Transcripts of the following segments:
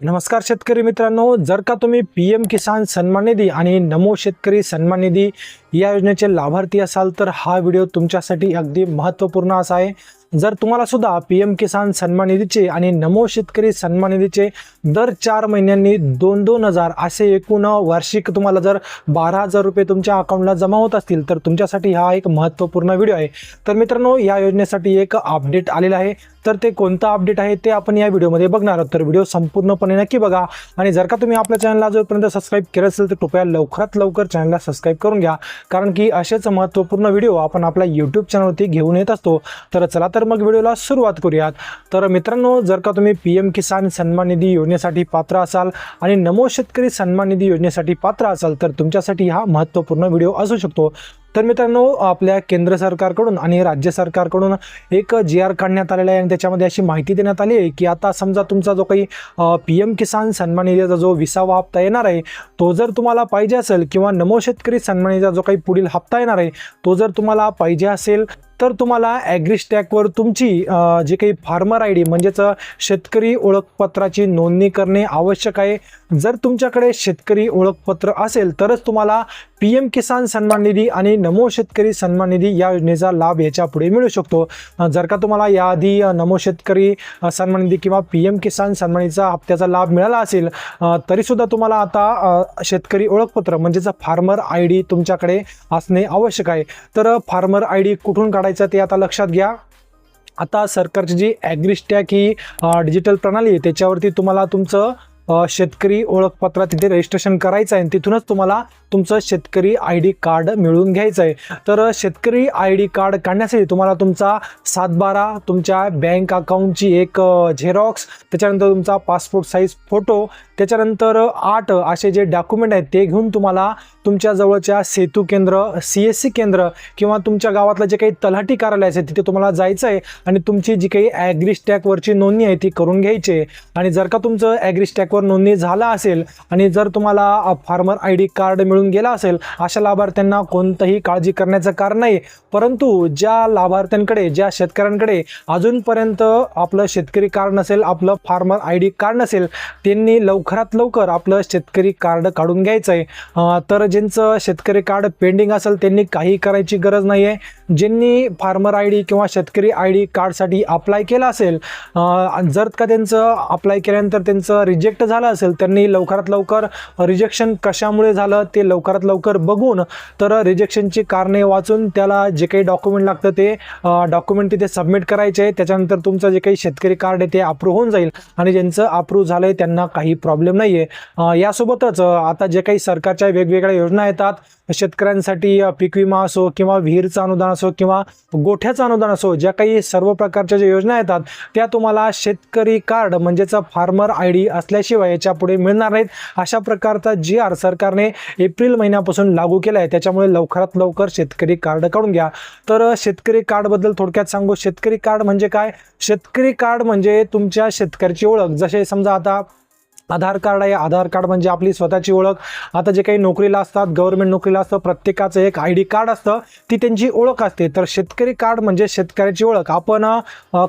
नमस्कार शेतकरी मित्रांनो जर का तुम्ही पी एम किसान सन्मान निधी आणि नमो शेतकरी सन्मान निधी या योजनेचे लाभार्थी असाल तर हा व्हिडिओ तुमच्यासाठी अगदी महत्त्वपूर्ण असा आहे. जर तुम्हाला सुद्धा पी एम किसान सन्मान निधीचे आणि नमो शेतकरी सन्मान निधीचे दर चार महिन्यांनी दोन दोन हजार असे एकूण वार्षिक तुम्हाला जर बारा हजार रुपये तुमच्या अकाउंटला जमा होत असतील तर तुमच्यासाठी हा एक महत्त्वपूर्ण व्हिडिओ आहे. तर मित्रांनो या योजनेसाठी एक अपडेट आलेलं आहे. तर ते कोणतं अपडेट आहे ते आपण या व्हिडिओमध्ये बघणार आहोत. तर व्हिडिओ संपूर्णपणे नक्की बघा. आणि जर का तुम्ही आपल्या चॅनलला जोपर्यंत सबस्क्राईब केलं असेल तर कृपया लवकरात लवकर चॅनलला सबस्क्राईब करून घ्या. कारण की असेच महत्त्वपूर्ण व्हिडिओ आपण आपल्या यूट्यूब चॅनलवरती घेऊन येत असतो. तर चला तर तर मग व्हिडिओला सुरुवात करूयात. तर मित्रांनो जर का तुम्ही पी एम किसान सन्मान निधी योजनेसाठी पात्र असाल आणि नमो शेतकरी सन्मान निधी योजनेसाठी पात्र असाल तर तुमच्यासाठी हा महत्त्वपूर्ण व्हिडिओ असू शकतो. तर मित्रांनो आपल्या केंद्र सरकारकडून आणि राज्य सरकारकडून एक जी आर काढण्यात आलेला आहे आणि त्याच्यामध्ये अशी माहिती देण्यात आली आहे की आता समजा तुमचा जो काही पी एम किसान सन्मान निधीचा जो विसावा हप्ता येणार आहे तो जर तुम्हाला पाहिजे असेल किंवा नमो शेतकरी सन्मान निधीचा जो काही पुढील हप्ता येणार आहे तो जर तुम्हाला पाहिजे असेल तर तुम्हाला ॲग्रीस्टॅकवर तुमची जे काही फार्मर आय डी म्हणजेच शेतकरी ओळखपत्राची नोंदणी करणे आवश्यक आहे. जर तुमच्याकडे शेतकरी ओळखपत्र असेल तरच तुम्हाला पी एम किसान सन्मान निधी आणि नमो शेतकरी सन्मान निधी या योजनेचा लाभ याच्यापुढे मिळू शकतो. जर का तुम्हाला याआधी नमो शेतकरी सन्मान निधी किंवा पी एम किसान सन्मानीचा हप्त्याचा लाभ मिळाला असेल तरीसुद्धा तुम्हाला आता शेतकरी ओळखपत्र म्हणजेच फार्मर आय डी तुमच्याकडे असणे आवश्यक आहे. तर फार्मर आय डी कुठून काढायचं ते आता लक्षात घ्या. आता सरकारची जी ॲग्रिस्टॅक ही डिजिटल प्रणाली आहे त्याच्यावरती तुम्हाला तुमचं शेतकरी ओळखपत्र तिथे रजिस्ट्रेशन करायचं आहे आणि तिथूनच तुम्हाला तुमचं शेतकरी आय डी कार्ड मिळवून घ्यायचं आहे. तर शेतकरी आय डी कार्ड काढण्यासाठी तुम्हाला तुमचा सातबारा तुमच्या बँक अकाउंटची एक झेरॉक्स त्याच्यानंतर तुमचा पासपोर्ट साईज फोटो त्याच्यानंतर आठ असे जे डॉक्युमेंट आहेत ते घेऊन तुम्हाला तुमच्या जवळच्या सेतू केंद्र सी एस सी केंद्र किंवा तुमच्या गावातलं जे काही तलाठी कार्यालय असेल तिथे तुम्हाला जायचं आहे आणि तुमची जी काही ॲग्रीस्टॅकवरची नोंदणी आहे ती करून घ्यायची आहे. आणि जर का तुमचं ॲग्रिस्टॅकवर नोंदणी झाला असेल आणि जर तुम्हाला फार्मर आय डी कार्ड मिळून गेला असेल अशा लाभार्थ्यांना कोणतंही काळजी करण्याचं कारण नाही. परंतु ज्या लाभार्थ्यांकडे ज्या शेतकऱ्यांकडे अजूनपर्यंत आपलं शेतकरी कार्ड नसेल आपलं फार्मर आय डी कार्ड नसेल त्यांनी लवकरात लवकर आपलं शेतकरी कार्ड काढून घ्यायचं आहे तर ज्यांचं शेतकरी कार्ड पेंडिंग असेल त्यांनी काही करायची गरज नाही आहे ज्यांनी फार्मर आय डी किंवा शेतकरी आय डी कार्डसाठी अप्लाय केला असेल जर का त्यांचं अप्लाय केल्यानंतर त्यांचं रिजेक्ट झालं असेल त्यांनी लवकरात लवकर रिजेक्शन कशामुळे झालं ते लवकरात लवकर बघून तर रिजेक्शनची कारणे वाचून त्याला जे काही डॉक्युमेंट लागतं ते डॉक्युमेंट तिथे सबमिट करायचे. आहे त्याच्यानंतर तुमचं जे काही शेतकरी कार्ड आहे ते अप्रूव्ह होऊन जाईल आणि ज्यांचं अप्रूव्ह झालं आहे त्यांना काही प्रॉब्लेम नाही आहे यासोबतच आता जे काही सरकारच्या वेगवेगळ्या योजना येतात शेतकऱ्यांसाठी पीक विमा असो किंवा विहीरचं अनुदान असो असो किंवा गोठ्याचं अनुदान असो ज्या काही सर्व प्रकारच्या ज्या योजना येतात त्या तुम्हाला शेतकरी कार्ड म्हणजेच फार्मर आय डी असल्याशिवाय याच्यापुढे मिळणार नाहीत. अशा प्रकारचा जी आर सरकारने एप्रिल महिन्यापासून लागू केला आहे त्याच्यामुळे लवकरात लवकर शेतकरी कार्ड काढून घ्या. तर शेतकरी कार्डबद्दल थोडक्यात सांगू. शेतकरी कार्ड म्हणजे काय? शेतकरी कार्ड म्हणजे तुमच्या शेतकऱ्याची ओळख. जसे समजा आता आधार कार्ड आहे. आधार कार्ड म्हणजे आपली स्वतःची ओळख. आता जे काही नोकरीला असतात गव्हर्नमेंट नोकरीला असतं प्रत्येकाचं एक आय डी कार्ड असतं. ती त्यांची ओळख असते. तर शेतकरी कार्ड म्हणजे शेतकऱ्याची ओळख. आपण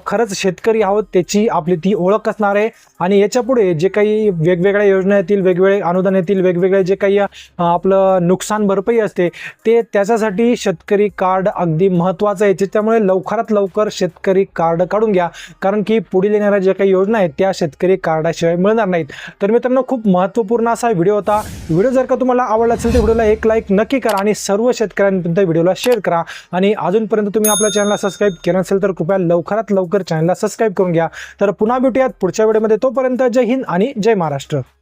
खरंच शेतकरी आहोत त्याची आपली ती ओळख असणार आहे. आणि याच्यापुढे जे काही वेगवेगळ्या योजना येतील वेगवेगळे अनुदान येतील वेगवेगळे जे काही आपलं नुकसान भरपाई असते ते त्याच्यासाठी शेतकरी कार्ड अगदी महत्त्वाचं आहे. त्याच्यामुळे लवकरात लवकर शेतकरी कार्ड काढून घ्या. कारण की पुढील येणाऱ्या ज्या काही योजना आहेत त्या शेतकरी कार्डाशिवाय मिळणार नाहीत. तर मित्रांनो खूप महत्त्वपूर्ण असा व्हिडिओ होता. व्हिडिओ जर का तुम्हाला आवडला असेल तर व्हिडिओला एक लाईक नक्की करा आणि सर्व शेतकऱ्यांपर्यंत व्हिडिओला शेअर करा. आणि अजूनपर्यंत तुम्ही आपल्या चॅनलला सबस्क्राईब केलं नसेल तर कृपया लवकरात लवकर चॅनलला सबस्क्राईब करून घ्या. तर पुन्हा भेटूयात पुढच्या व्हिडिओमध्ये. तोपर्यंत जय हिंद आणि जय महाराष्ट्र.